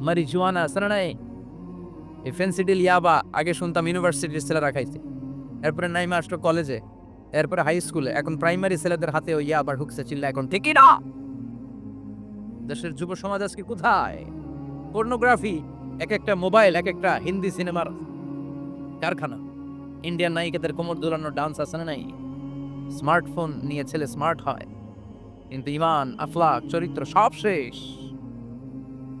Marijuana, আছে না নাই? এই ফেন্সিডিল ইয়াবা, আগে শুনতাম ইউনিভার্সিটির ছেলেরা খাইছে। এরপরে নাইমা আসলো কলেজে। এরপরে হাই স্কুলে। এখন প্রাইমারি ছেলেদের হাতে ওই ইয়াবা ঢুকছে চিল্লা এখন, ঠিকই না? দেশের যুব সমাজ আজকে কোথায়? পর্নোগ্রাফি এক একটা মোবাইল, এক একটা হিন্দি সিনেমার কারখানা। ইন্ডিয়ান নায়িকাদের কোমর দোলানো ডান্স, আছে না নাই? স্মার্টফোন নিয়ে ছেলে স্মার্ট হয়। কিন্তু ইমান আফলাক চরিত্র সব শেষ।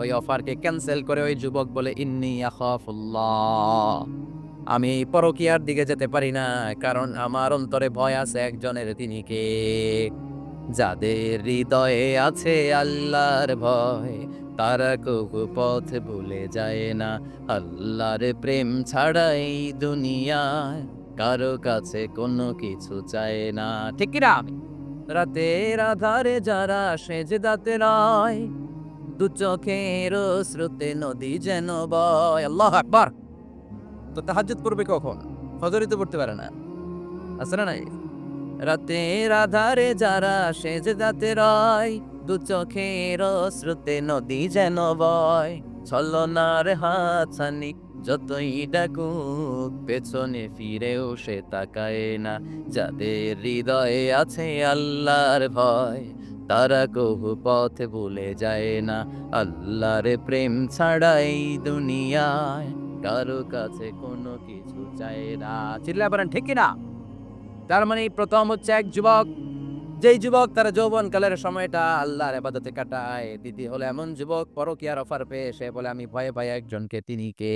ওই অফারকে ক্যান্সেল করে ওই যুবক বলে, ইন্নি আমি পরকিয়ার দিকে যেতে পারি না, কারণ আমার অন্তরে ভয় আছে একজনের তিনি কে? যাদের হৃদয়ে আছে আল্লাহর ভয়, তারা কবু পথ ভুলে যায় না। আল্লাহর প্রেম ছাড়া এই দুনিয়ায় কারও কাছে কোনো কিছু চায় না। ঠিক না রাতের আধারে যারা সেজদাতে নয় দু চোখের স্রোতে নদী যেন বয়। আল্লাহ আকবার! তো তাহাজ্জুদ পড়বে কখন? ফজরই তো পড়তে পারে না। আছে না নাই? রাতের আধারে যারা সেজদাতে রয়, দু চোখের স্রোতে নদী যেন বয়। ছলনার হাতছানি যতই ডাকুক, পেছনে ফিরেও সে তাকায় না। যাদের হৃদয়ে আছে আল্লাহর ভয় তারা কবু পথ ভুলে যায় না। আল্লাহর প্রেম ছাড়াই দুনিয়ায় কারও কাছে কোনো কিছু চায় না। চিল্লা পারেন ঠিক না তার মানে প্রথম হচ্ছে এক যুবক। যেই যুবক তার যৌবন কালের সময়টা আল্লাহর আবাদতে কাটায়। দ্বিতীয় হলো এমন যুবক, পরকিয়ার অফার পেয়ে সে বলে, আমি ভয়ে ভয়ে একজনকে তিনি কে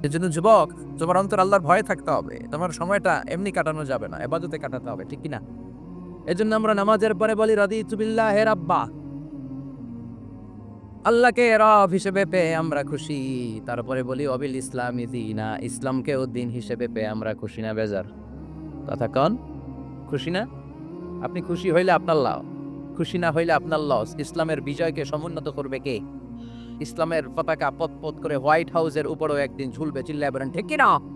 সেজন্য যুবক, তোমার অন্তর আল্লাহর ভয়ে থাকতে হবে। তোমার সময়টা এমনি কাটানো যাবে না এবাদতে কাটাতে হবে, ঠিক কিনা? এজন্য আমরা নামাজের পরে বলি রাদি তুবিল্লাহ হে রাব্বা। আল্লাহকে রব হিসেবে পেয়ে আমরা খুশি। তারপরে বলি, অবিল ইসলামী দিনা। ইসলামকেও দিন হিসেবে পেয়ে আমরা খুশি না, বেজার। কথা কন, খুশি না? আপনি খুশি হইলে আপনার লাভ, খুশি না হইলে আপনার লস। ইসলামের বিজয়কে সমুন্নত করবে কে? ইসলামের পতাকা পথ পথ করে হোয়াইট হাউসের উপরেও একদিন ঝুলবে, চিল্লায় বলেন, ঠিক কিনা?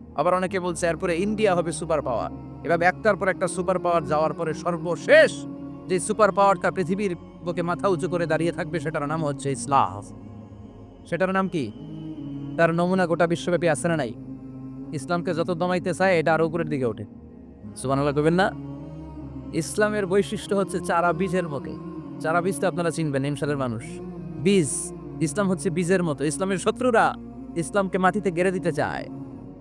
আবার অনেকে বলছে, এরপরে ইন্ডিয়া হবে সুপার পাওয়ার এভাবে একটার পর একটা সুপার পাওয়ার যাওয়ার পরে সর্বশেষ যে সুপার পাওয়ারটা পৃথিবীর বুকে মাথা উঁচু করে দাঁড়িয়ে থাকবে, সেটার নাম হচ্ছে ইসলাম। সেটার নাম কি? তার নমুনা গোটা বিশ্বব্যাপী আছে না নাই? ইসলামকে যত দমাইতে চায়, এটা আরও উপরের দিকে ওঠে। সুবহানাল্লাহ কবেন না? ইসলামের বৈশিষ্ট্য হচ্ছে চারা বীজের মতো। চারা বীজ তো আপনারা চিনবেন ইনশালের মানুষ। বীজ, ইসলাম হচ্ছে বীজের মতো। ইসলামের শত্রুরা ইসলামকে মাটিতে গেড়ে দিতে চায়।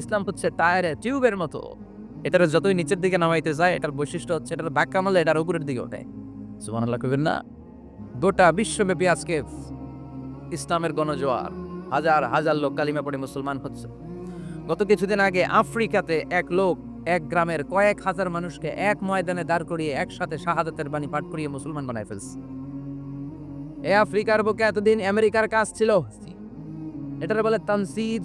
ইসলাম হচ্ছে টায়ারে টিউবের মতো। এটার যতই নিচের দিকে নামাইতে যায়, এটার বৈশিষ্ট্য হচ্ছে এটার ধাক্কা মারলে এটার উপরের দিকে ওঠে। সুবহানাল্লাহ কইবেন না? গোটা বিশ্বব্যাপী আজকে ইসলামের গণজোয়ার, হাজার হাজার লোক কালিমা পড়ে মুসলমান হচ্ছে। গত কিছুদিন আগে আফ্রিকাতে এক লোক, এক গ্রামের কয়েক হাজার মানুষকে এক ময়দানে দাঁড় করিয়ে একসাথে শাহাদাতের বাণী পাঠ করিয়ে মুসলমান বানায় ফেলছে। এ আফ্রিকার বুকে এতদিন আমেরিকার কাজ ছিল। এটার বলে তানসির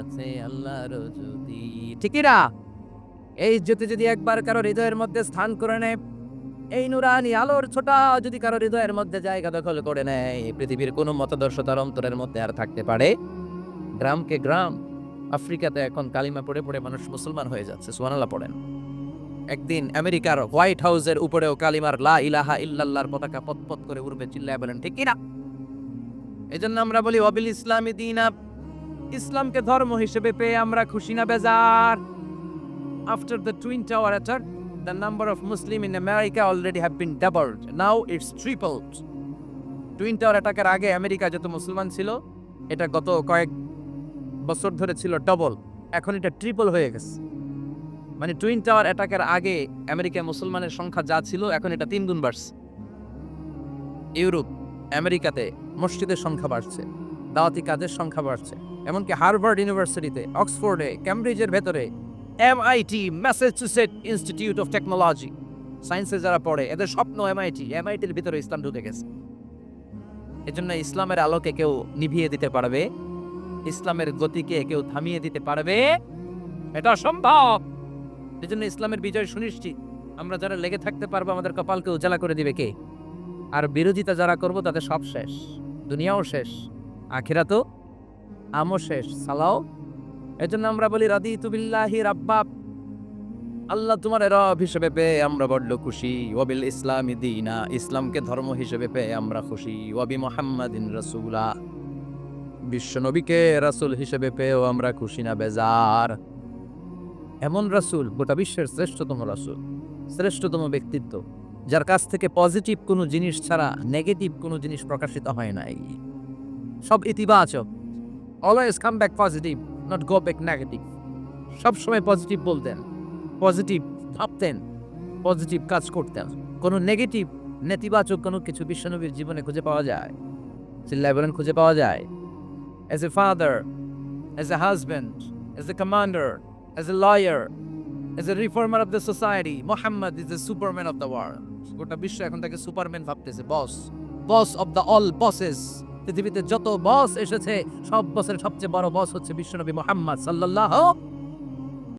আছে আল্লাহর এই যদি একবার কারও হৃদয়ের মধ্যে স্থান করে নেয়, এই আলোর ছোটা যদি কারও হৃদয়ের মধ্যে জায়গা দখল করে নেয় পৃথিবীর কোনো মতাদর্শ তার অন্তরের মধ্যে আর থাকতে পারে। গ্রামকে গ্রাম, আফ্রিকাতে এখন কালিমা পড়ে পড়ে মানুষ মুসলমান হয়ে যাচ্ছে, সুবহানাল্লাহ পড়েন। একদিন আমেরিকার হোয়াইট হাউসের উপরেও কালিমার লা ইলাহা ইল্লাল্লাহর পতাকা পতপত করে উড়বে, চিল্লায় বলেন, ঠিক কিনা এজন্য আমরা বলি, অবিল ইসলামী দিনা ইসলামকে ধর্ম হিসেবে পেয়ে আমরা খুশি না, বেজার। After the twin tower attack the number of Muslim in America already have been doubled. Now it's tripled. Twin tower অ্যাটাকের আগে আমেরিকা যত মুসলমান ছিল, এটা গত কয়েক বছর ধরে ছিল ডবল এখন এটা ট্রিপল হয়ে গেছে। মানে টুইন টাওয়ার অ্যাটাকের আগে আমেরিকায় মুসলমানের সংখ্যা যা ছিল, এখন এটা তিন গুণ বাড়ছে। ইউরোপ আমেরিকাতে মসজিদের সংখ্যা বাড়ছে, দাওয়াতি কাজের সংখ্যা বাড়ছে। এমনকি হার্ভার্ড ইউনিভার্সিটিতে, অক্সফোর্ডে ক্যামব্রিজের ভেতরে। MIT Massachusetts Institute of Technology সায়েন্সে যারা পড়ে, এদের স্বপ্ন এমআইটি এমআইটির ভিতরে ইসলাম ঢুকে গেছে। এজন্য ইসলামের আলোকে কেউ নিভিয়ে দিতে পারবে, ইসলামের গতিকে কেউ থামিয়ে দিতে পারবে। এটা সম্ভব! এজন্য ইসলামের বিজয় সুনিশ্চিত। আমরা যারা লেগে থাকতে পারব, আমাদের কপালকে উজালা করে দিবে কে? আর বিরোধিতা যারা করব, তাদের সব শেষ। দুনিয়াও শেষ। আখেরা তো আমও শেষ, সালাও। এজন্য আমরা বলি রাদি তুবিল্লাহি রাব্বাব আল্লাহ তোমার রব হিসেবে পেয়ে আমরা বড্ড খুশি। ওয়াবিল ইসলামি দিনা, ইসলামকে ধর্ম হিসেবে পেয়ে আমরা খুশি। ওয়াবি মোহাম্মদিন রসুলা বিশ্ব নবীকে রাসূল হিসেবে পেয়েও আমরা খুশি না, বেজার। এমন রাসূল, গোটা বিশ্বের শ্রেষ্ঠতম রাসূল, শ্রেষ্ঠতম ব্যক্তিত্ব, যার কাছ থেকে পজিটিভ কোনো জিনিস ছাড়া নেগেটিভ কোনো জিনিস প্রকাশিত হয় নাই। সব ইতিবাচক always come back positive not go back negative সবসময় পজিটিভ বলতেন। পজিটিভ ভাবতেন। পজিটিভ কাজ করতেন। কোনো নেগেটিভ নেতিবাচক কোনো কিছু বিশ্বনবীর জীবনে খুঁজে পাওয়া যায়। চিল্লায় বলেন, খুঁজে পাওয়া যায়। As a father as a husband as a commander as a lawyer as a reformer of the society Mohammad is a superman of the world গোটা বিশ্ব এখন তাকে সুপারম্যান ভাবতেছে boss boss of the all bosses পৃথিবীতে যত বস এসেছে সব বসের সবচেয়ে বড় বস হচ্ছে বিশ্বনবী মোহাম্মদ সাল্লাল্লাহু